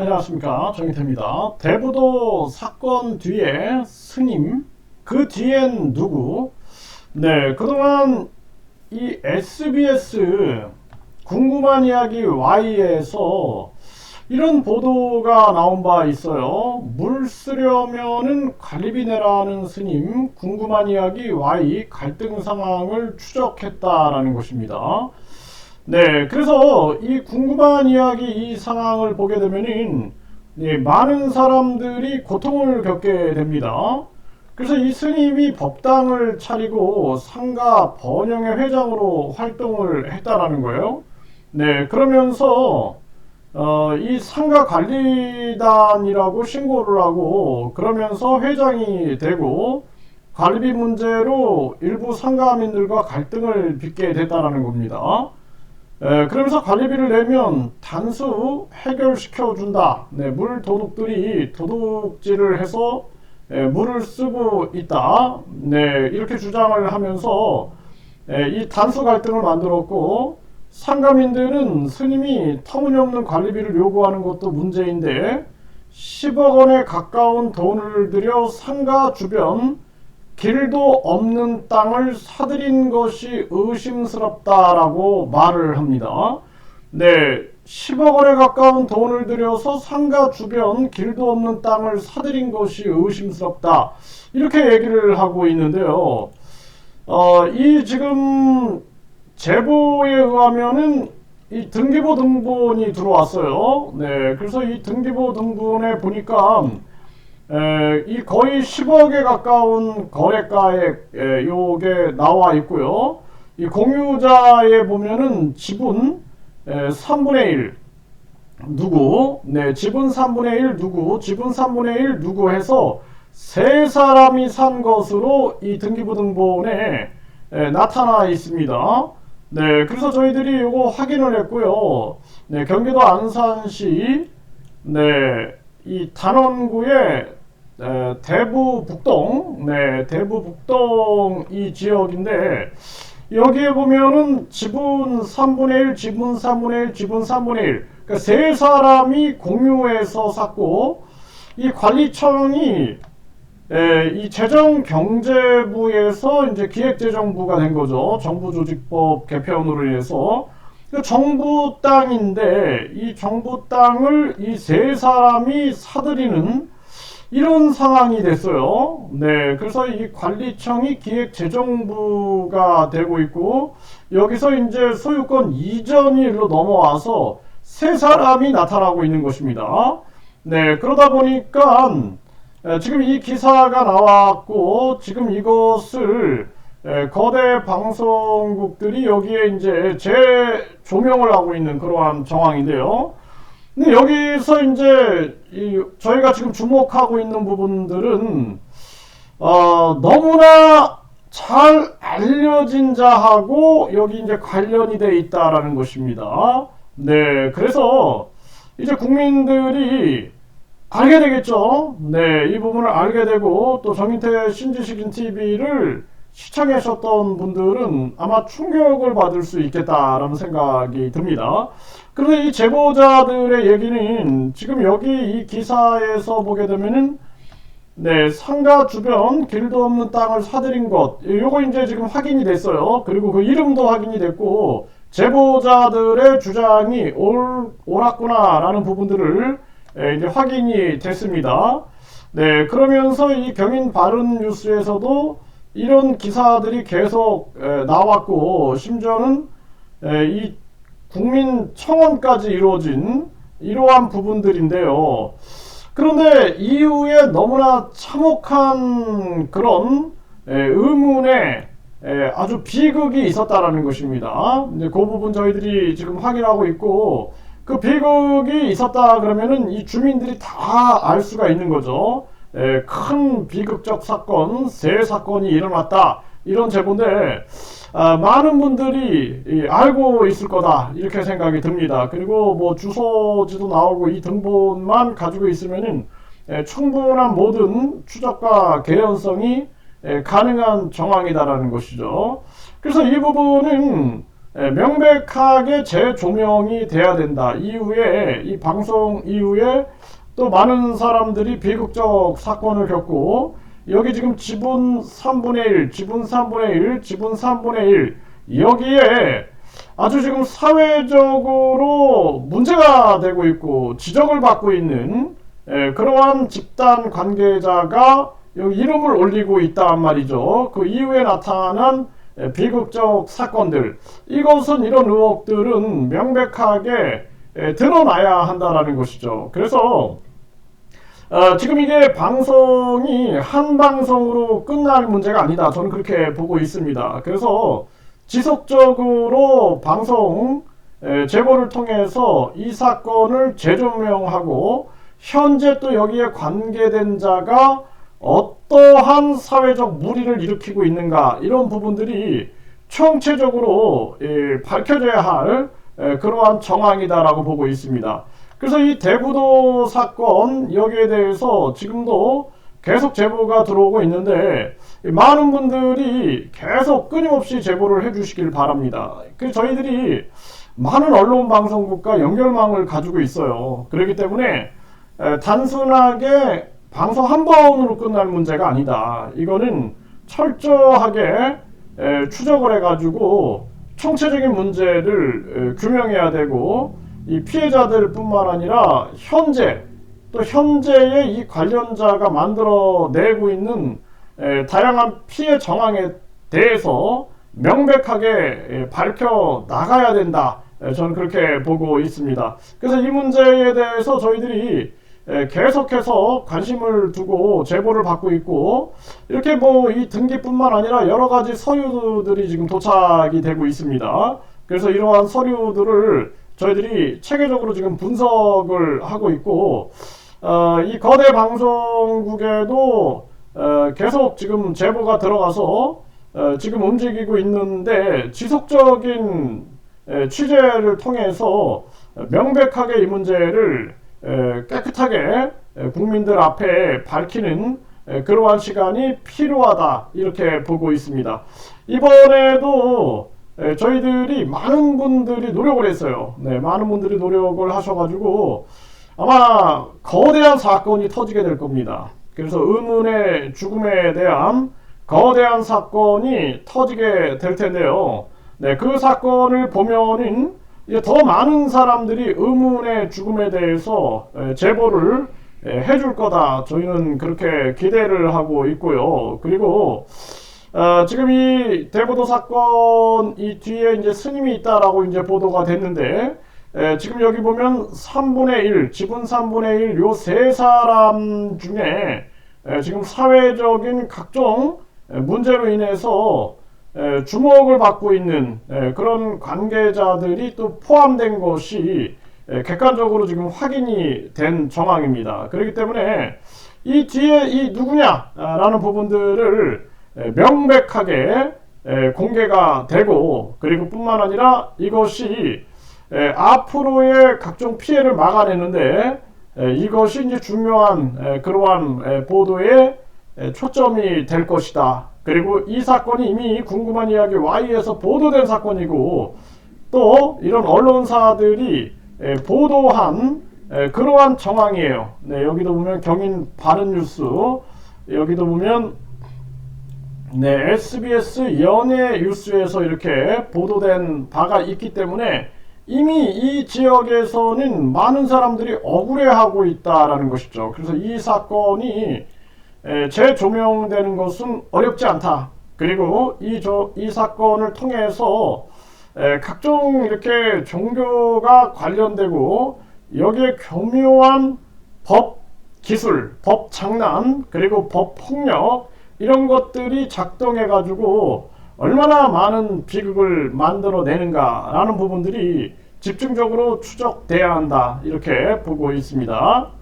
안녕하십니까 정희태입니다. 대부도 사건 뒤에 스님 그 뒤엔 누구? 네 그동안 이 SBS 궁금한 이야기 Y에서 이런 보도가 나온 바 있어요. 물 쓰려면은 관리비 내라는 스님 궁금한 이야기 Y 갈등 상황을 추적했다라는 것입니다. 네, 그래서 이 궁금한 이야기 이 상황을 보게 되면은 네, 많은 사람들이 고통을 겪게 됩니다. 그래서 이 스님이 법당을 차리고 상가 번영회 회장으로 활동을 했다라는 거예요. 네, 그러면서 어, 이 상가 관리단이라고 신고를 하고 그러면서 회장이 되고 관리비 문제로 일부 상가민들과 갈등을 빚게 됐다라는 겁니다. 에, 그러면서 관리비를 내면 단수 해결시켜 준다. 네, 물 도둑들이 도둑질을 해서 에, 물을 쓰고 있다. 네, 이렇게 주장을 하면서 에, 이 단수 갈등을 만들었고 상가민들은 스님이 터무니없는 관리비를 요구하는 것도 문제인데 10억 원에 가까운 돈을 들여 상가 주변 길도 없는 땅을 사들인 것이 의심스럽다라고 말을 합니다. 네, 10억 원에 가까운 돈을 들여서 상가 주변 길도 없는 땅을 사들인 것이 의심스럽다. 이렇게 얘기를 하고 있는데요. 어, 이 지금 제보에 의하면은 이 등기부 등본이 들어왔어요. 네, 그래서 이 등기부 등본에 보니까 에, 이 거의 10억에 가까운 거래가액 에, 요게 나와 있고요. 이 공유자에 보면은 지분 에, 3분의 1 누구, 네, 지분 3분의 1 누구, 지분 3분의 1 누구 해서 세 사람이 산 것으로 이 등기부 등본에 에, 나타나 있습니다. 네, 그래서 저희들이 이거 확인을 했고요. 네, 경기도 안산시 네, 이 단원구의 에, 대부 북동, 네, 대부 북동 이 지역인데 여기에 보면은 지분 3분의 1, 지분 3분의 1, 지분 3분의 1. 그러니까 세 사람이 공유해서 샀고 이 관리청이 에, 이 재정경제부에서 이제 기획재정부가 된 거죠. 정부조직법 개편으로 인해서 그 정부 땅인데 이 정부 땅을 이 세 사람이 사들이는 이런 상황이 됐어요. 네, 그래서 이 관리청이 기획재정부가 되고 있고 여기서 이제 소유권 이전이 일로 넘어와서 세 사람이 나타나고 있는 것입니다. 네, 그러다 보니까 지금 이 기사가 나왔고 지금 이것을 거대 방송국들이 여기에 이제 재조명을 하고 있는 그러한 정황인데요. 근데 여기서 이제 저희가 지금 주목하고 있는 부분들은 어, 너무나 잘 알려진 자하고 여기 이제 관련이 돼 있다라는 것입니다. 네, 그래서 이제 국민들이 알게 되겠죠. 네, 이 부분을 알게 되고 또 정인태 신지식인 TV를 시청하셨던 분들은 아마 충격을 받을 수 있겠다라는 생각이 듭니다. 그런데 이 제보자들의 얘기는 지금 여기 이 기사에서 보게 되면은 네, 상가 주변 길도 없는 땅을 사들인 것, 요거 이제 지금 확인이 됐어요. 그리고 그 이름도 확인이 됐고, 제보자들의 주장이 올, 옳았구나라는 부분들을 이제 확인이 됐습니다. 네, 그러면서 이 경인 바른 뉴스에서도 이런 기사들이 계속 나왔고 심지어는 이 국민 청원까지 이루어진 이러한 부분들인데요. 그런데 이후에 너무나 참혹한 그런 의문에 아주 비극이 있었다라는 것입니다. 이제 그 부분 저희들이 지금 확인하고 있고 그 비극이 있었다 그러면은 이 주민들이 다 알 수가 있는 거죠. 에, 큰 비극적 사건, 세 사건이 일어났다. 이런 제보인데, 아, 많은 분들이 이, 알고 있을 거다. 이렇게 생각이 듭니다. 그리고 뭐 주소지도 나오고 이 등본만 가지고 있으면은 에, 충분한 모든 추적과 개연성이 에, 가능한 정황이다라는 것이죠. 그래서 이 부분은 에, 명백하게 재조명이 돼야 된다. 이후에 이 방송 이후에 또 많은 사람들이 비극적 사건을 겪고 여기 지금 지분 3분의 1, 지분 3분의 1, 지분 3분의 1 여기에 아주 지금 사회적으로 문제가 되고 있고 지적을 받고 있는 에, 그러한 집단 관계자가 이름을 올리고 있단 말이죠. 그 이후에 나타난 에, 비극적 사건들 이것은 이런 의혹들은 명백하게 에, 드러나야 한다라는 것이죠. 그래서 어, 지금 이게 방송이 한 방송으로 끝날 문제가 아니다. 저는 그렇게 보고 있습니다. 그래서 지속적으로 방송 에, 제보를 통해서 이 사건을 재조명하고 현재 또 여기에 관계된 자가 어떠한 사회적 무리를 일으키고 있는가 이런 부분들이 총체적으로 예, 밝혀져야 할 예, 그러한 정황이다라고 보고 있습니다. 그래서 이 대구도 사건 여기에 대해서 지금도 계속 제보가 들어오고 있는데 많은 분들이 계속 끊임없이 제보를 해주시길 바랍니다. 그 저희들이 많은 언론 방송국과 연결망을 가지고 있어요. 그렇기 때문에 에, 단순하게 방송 한 번으로 끝날 문제가 아니다. 이거는 철저하게 에, 추적을 해가지고 총체적인 문제를 에, 규명해야 되고 이 피해자들뿐만 아니라 현재 또 현재의 이 관련자가 만들어내고 있는 에, 다양한 피해 정황에 대해서 명백하게 에, 밝혀 나가야 된다. 에, 저는 그렇게 보고 있습니다. 그래서 이 문제에 대해서 저희들이 에, 계속해서 관심을 두고 제보를 받고 있고 이렇게 뭐 이 등기뿐만 아니라 여러 가지 서류들이 지금 도착이 되고 있습니다. 그래서 이러한 서류들을 저희들이 체계적으로 지금 분석을 하고 있고 어, 이 거대 방송국에도 어, 계속 지금 제보가 들어가서 어, 지금 움직이고 있는데 지속적인 에, 취재를 통해서 명백하게 이 문제를 에, 깨끗하게 에, 국민들 앞에 밝히는 에, 그러한 시간이 필요하다 이렇게 보고 있습니다. 이번에도 에, 저희들이 많은 분들이 노력을 했어요. 네, 많은 분들이 노력을 하셔가지고 아마 거대한 사건이 터지게 될 겁니다. 그래서 의문의 죽음에 대한 거대한 사건이 터지게 될 텐데요. 네, 그 사건을 보면은 이제 더 많은 사람들이 의문의 죽음에 대해서 에, 제보를 에, 해줄 거다. 저희는 그렇게 기대를 하고 있고요. 그리고 어, 지금 이 대보도 사건 이 뒤에 이제 스님이 있다라고 이제 보도가 됐는데 에, 지금 여기 보면 3분의 1, 지분 3분의 1, 요 세 사람 중에 에, 지금 사회적인 각종 에, 문제로 인해서 에, 주목을 받고 있는 에, 그런 관계자들이 또 포함된 것이 에, 객관적으로 지금 확인이 된 정황입니다. 그렇기 때문에 이 뒤에 이 누구냐라는 부분들을 에, 명백하게 에, 공개가 되고 그리고 뿐만 아니라 이것이 에, 앞으로의 각종 피해를 막아내는데 에, 이것이 이제 중요한 에, 그러한 에, 보도의 에, 초점이 될 것이다. 그리고 이 사건이 이미 궁금한 이야기 Y에서 보도된 사건이고 또 이런 언론사들이 에, 보도한 에, 그러한 정황이에요. 네, 여기도 보면 경인 바른 뉴스 여기도 보면 네, SBS 연예 뉴스에서 이렇게 보도된 바가 있기 때문에 이미 이 지역에서는 많은 사람들이 억울해하고 있다라는 것이죠. 그래서 이 사건이 에, 재조명되는 것은 어렵지 않다. 그리고 이, 저, 이 사건을 통해서 에, 각종 이렇게 종교가 관련되고 여기에 교묘한 법 기술, 법 장난, 그리고 법 폭력 이런 것들이 작동해 가지고 얼마나 많은 비극을 만들어내는가라는 부분들이 집중적으로 추적돼야 한다 이렇게 보고 있습니다.